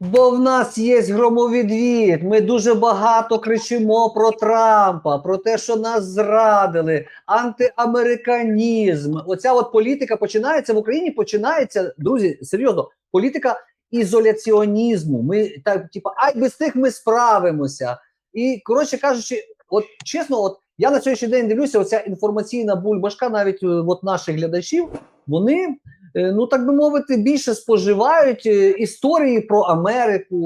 Бо в нас є громовідвід. Ми дуже багато кричимо про Трампа, про те, що нас зрадили, антиамериканізм. Оця от політика починається в Україні. Починається, друзі, серйозно, політика ізоляціонізму. Ми так, типа, ай, без тих ми справимося. І коротше кажучи, от чесно, от я на сьогоднішній день дивлюся, оця інформаційна бульбашка, навіть е, от наших глядачів, вони. Е, Ну, так би мовити, більше споживають е, історії про Америку,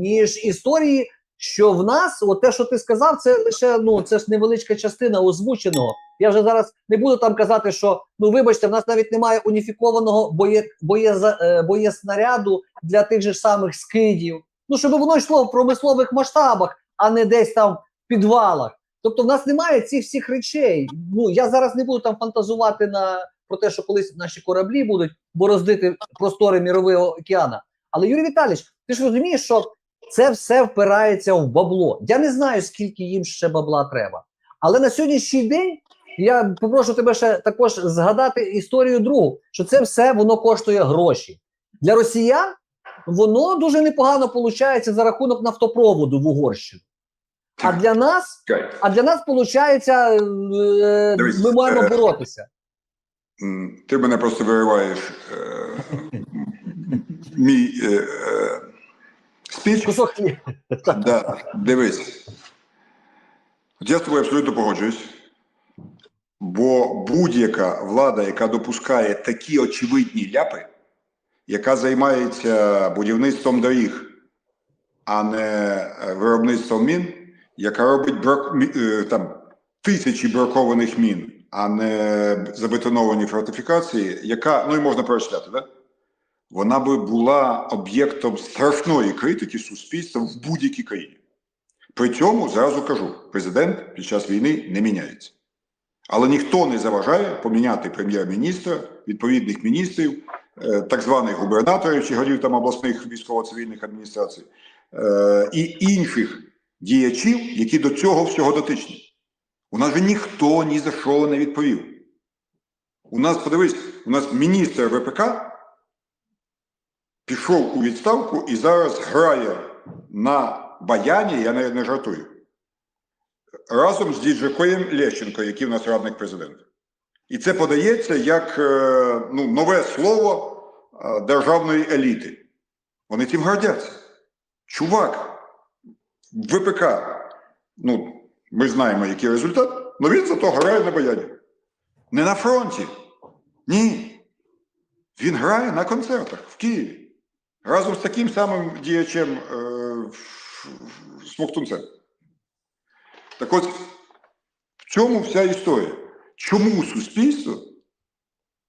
ніж історії, що в нас, от те, що ти сказав, це лише ну це ж невеличка частина озвученого. Я вже зараз не буду там казати, що ну вибачте, в нас навіть немає уніфікованого боє, боєза, е, боєснаряду для тих же самих скидів. Ну, щоб воно йшло в промислових масштабах, а не десь там в підвалах. Тобто, в нас немає цих всіх речей. Ну я зараз не буду там фантазувати на про те, що колись наші кораблі будуть бороздити простори мірового океана. Але Юрій Віталійович, ти ж розумієш, що це все впирається в бабло. Я не знаю, скільки їм ще бабла треба. Але на сьогоднішній день я попрошу тебе ще також згадати історію другу, що це все воно коштує гроші. Для росіян воно дуже непогано виходить за рахунок нафтопроводу в Угорщину. А для нас, а для нас виходить, е, ми маємо е, боротися. Ти мене просто вириваєш е, мій е, е, спіч. Кусок. Да, дивись. От я з тобою абсолютно погоджуюсь. Бо будь-яка влада, яка допускає такі очевидні ляпи, яка займається будівництвом доріг, а не е, виробництвом мін, яка робить брак, е, там, тисячі бракованих мін, а не забетоновані фортифікації, яка, ну і можна перечисляти, да? вона би була об'єктом страшної критики суспільства в будь-якій країні. При цьому зразу кажу: президент під час війни не міняється. Але ніхто не заважає поміняти прем'єр-міністра, відповідних міністрів, е, так званих губернаторів чи голів там обласних військово-цивільних адміністрацій е, і інших діячів, які до цього всього дотичні. У нас же ніхто ні за що не відповів. У нас, подивись, у нас міністр ВПК пішов у відставку і зараз грає на баяні, я не, не жартую, разом з Діджакоєм Лещенко, який в нас радник президента. І це подається як е, ну, нове слово е, державної еліти. Вони цим гордяться. Чувак, ВПК, ну, ми знаємо, який результат, але він зато грає на баяні. Не на фронті. Ні. Він грає на концертах в Києві. Разом з таким самим діячем е, Смоктунцем. Так от, в цьому вся історія. Чому суспільство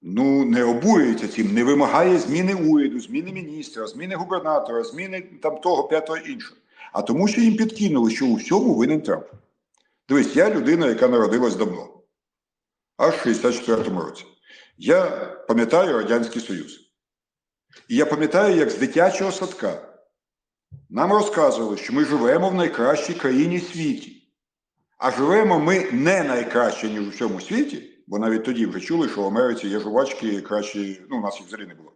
ну, не обурюється цим, не вимагає зміни уряду, зміни міністра, зміни губернатора, зміни там того, п'ятого іншого. А тому, що їм підкинули, що у всьому винен Трамп. Дивись, я людина, яка народилась давно, аж в 64-му році. Я пам'ятаю Радянський Союз. І я пам'ятаю, як з дитячого садка нам розказували, що ми живемо в найкращій країні світі. А живемо ми не найкраще, ніж у всьому світі, бо навіть тоді вже чули, що в Америці є жувачки кращі, ну, у нас їх взагалі не було.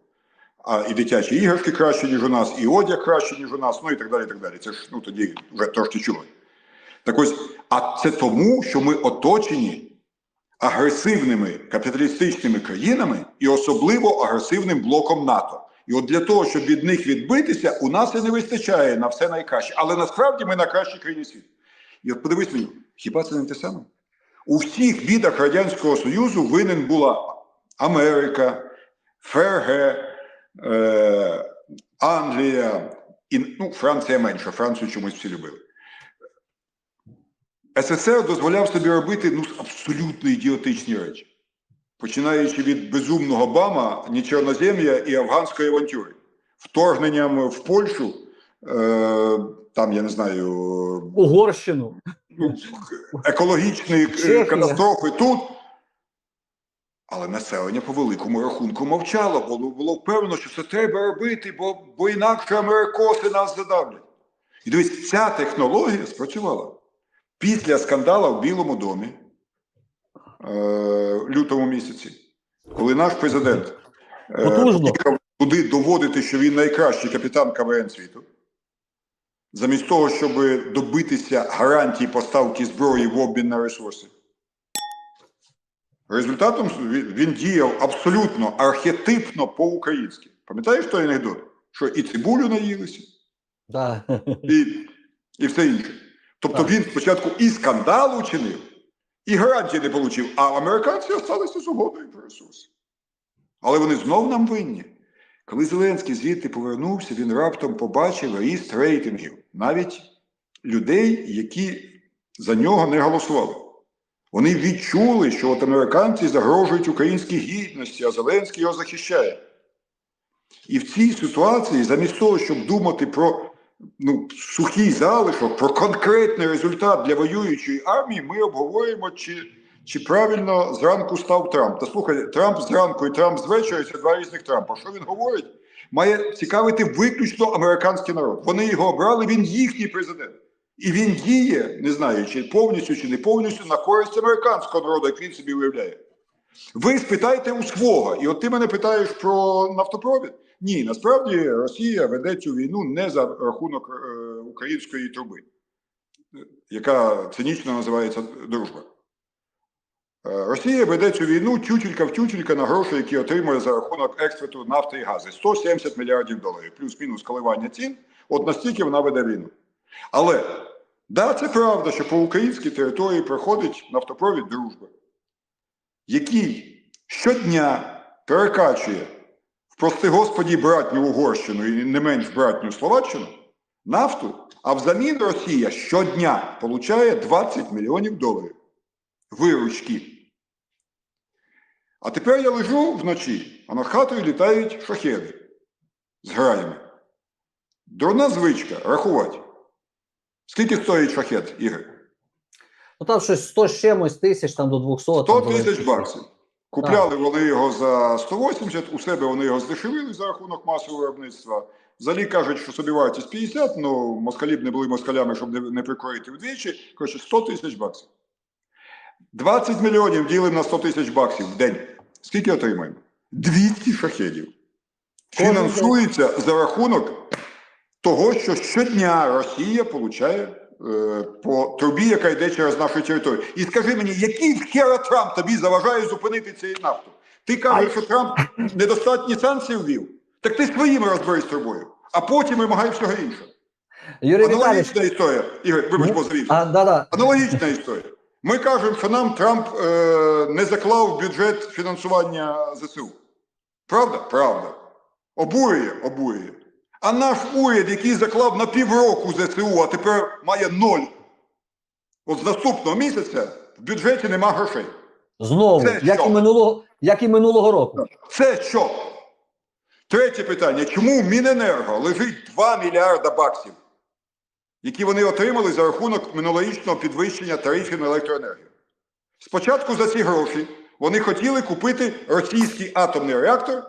А і дитячі іграшки краще, ніж у нас, і одяг краще, ніж у нас, ну і так далі. і так далі. Це ж ну, тоді вже трошки чули. Так ось, а це тому, що ми оточені агресивними капіталістичними країнами і особливо агресивним блоком НАТО. І от для того, щоб від них відбитися, у нас і не вистачає на все найкраще. Але насправді ми на кращій країні світу. І от подивись мені, хіба це не те саме? У всіх бідах Радянського Союзу винен була Америка, ФРГ, е, Англія, і, ну, Франція менше, Францію чомусь всі любили. СССР дозволяв собі робити ну, абсолютно ідіотичні речі, починаючи від безумного Бама, Нічорнозем'я і афганської авантюри, вторгненням в Польщу, е, там, я не знаю, Угорщину. ну, екологічні е, катастрофи тут. Але населення по великому рахунку мовчало, бо було впевнено, що це треба робити, бо, бо інакше америкоси нас задавлять. І дивись, ця технологія спрацювала. Після скандалу в Білому домі е, лютому місяці, коли наш президент е, туди доводити, що він найкращий капітан КВН світу, замість того, щоб добитися гарантій поставки зброї в обмін на ресурси. Результатом він, він діяв абсолютно архетипно по-українськи. Пам'ятаєш той анекдот? Що і цибулю наїлися, Да. і, і все інше. Тобто він спочатку і скандал учинив, і гарантії не отримав, а американці залишилися з угодою про ресурси. Але вони знов нам винні. Коли Зеленський звідти повернувся, він раптом побачив ріст рейтингів, навіть людей, які за нього не голосували. Вони відчули, що от американці загрожують українській гідності, а Зеленський його захищає. І в цій ситуації, замість того, щоб думати про ну, сухий залишок, про конкретний результат для воюючої армії, ми обговорюємо, чи, чи правильно зранку став Трамп. Та слухай, Трамп зранку і Трамп з вечора це два різних Трампа. Що він говорить? Має цікавити виключно американський народ. Вони його обрали, він їхній президент. І він діє, не знаю, чи повністю чи не повністю, на користь американського народу, як він собі уявляє. Ви спитайте у свого, і от ти мене питаєш про нафтопровід. Ні, насправді Росія веде цю війну не за рахунок е, української труби, яка цинічно називається дружба. Е, Росія веде цю війну тютюлька в тютюлька на гроші, які отримує за рахунок експорту нафти і газу. 170 мільярдів доларів, плюс-мінус коливання цін. От настільки вона веде війну. Але да, це правда, що по українській території проходить нафтопровід дружби, який щодня перекачує в прости господі братню Угорщину і не менш братню Словаччину нафту, а взамін Росія щодня получає 20 мільйонів доларів виручки. А тепер я лежу вночі, а над хатою літають шахеди з граями. Дурна звичка рахувати. Скільки стоїть шахет, Ігор? Ну там щось 100 з чимось тисяч, там до 200. 100 тисяч баксів. Купляли вони його за 180, у себе вони його здешевили за рахунок масового виробництва. Взагалі кажуть, що собівартість 50, ну москалі б не були москалями, щоб не, не прикроїти вдвічі. Коротше, 100 тисяч баксів. 20 мільйонів ділимо на 100 тисяч баксів в день. Скільки отримаємо? 200 шахедів. Фінансується за рахунок того, що щодня Росія получає по трубі, яка йде через нашу територію. І скажи мені, який хера Трамп тобі заважає зупинити цю нафту? Ти кажеш, що Трамп недостатні санкції ввів? Так ти своїми розберись з трубою, а потім вимагай всього іншого. Юрій Аналогічна історія. Ігор, вибач, Ну, а, да, да. Аналогічна історія. Ми кажемо, що нам Трамп е, не заклав бюджет фінансування ЗСУ. Правда? Правда. Обурює, обурює. А наш уряд, який заклав на півроку ЗСУ, а тепер має ноль. От з наступного місяця в бюджеті нема грошей. Знову, Це як що? і, минулого, як і минулого року. Це що? Третє питання. Чому в Міненерго лежить 2 мільярда баксів, які вони отримали за рахунок минулорічного підвищення тарифів на електроенергію? Спочатку за ці гроші вони хотіли купити російський атомний реактор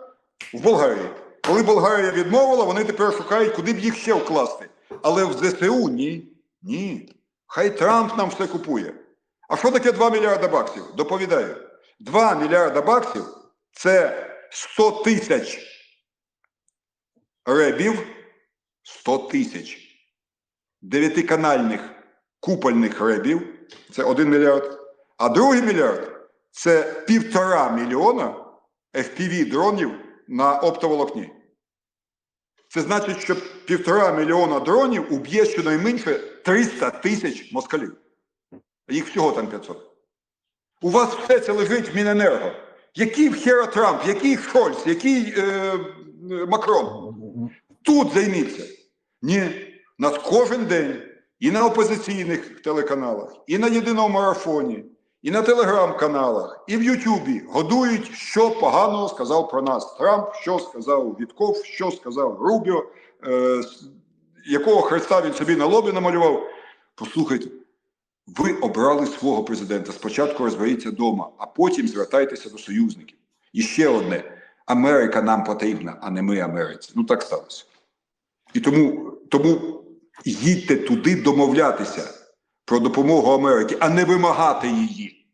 в Болгарії. Коли Болгарія відмовила, вони тепер шукають, куди б їх ще вкласти. Але в ЗСУ ні. Ні. Хай Трамп нам все купує. А що таке 2 мільярда баксів? Доповідаю. 2 мільярда баксів це 100 тисяч ребів, 100 тисяч дев'ятиканальних купольних ребів, це 1 мільярд. А другий мільярд це півтора мільйона FPV дронів на оптоволокні. Це значить, що півтора мільйона дронів уб'є щонайменше 300 тисяч москалів. Їх всього там 500. У вас все це лежить в Міненерго. Який вхера Трамп, який Шольц, який е, Макрон? Тут займіться. Ні, нас кожен день і на опозиційних телеканалах, і на єдиному марафоні, і на телеграм-каналах, і в Ютубі годують, що поганого сказав про нас Трамп, що сказав Вітков, що сказав Рубіо, е, якого хреста він собі на лобі намалював. Послухайте, ви обрали свого президента. Спочатку розберіться вдома, а потім звертайтеся до союзників. І ще одне: Америка нам потрібна, а не ми Америці. Ну так сталося. І тому, тому їдьте туди домовлятися про допомогу Америки, а не вимагати її.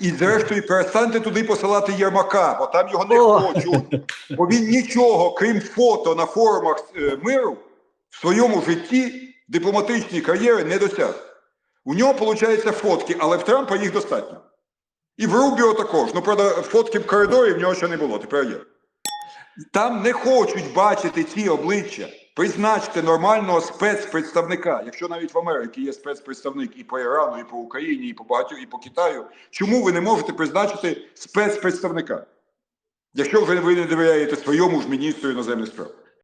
І зрештою перестаньте туди посилати Єрмака, бо там його не О. хочуть. Бо він нічого, крім фото на форумах е, миру, в своєму житті дипломатичній кар'єри не досяг. У нього, виходить, фотки, але в Трампа їх достатньо. І в Рубіо також. Ну, правда, фотки в коридорі в нього ще не було, тепер є. Там не хочуть бачити ці обличчя. Призначте нормального спецпредставника. Якщо навіть в Америці є спецпредставник і по Ірану, і по Україні, і по багатьох, і по Китаю, чому ви не можете призначити спецпредставника? Якщо вже ви не довіряєте своєму ж міністру іноземних справ.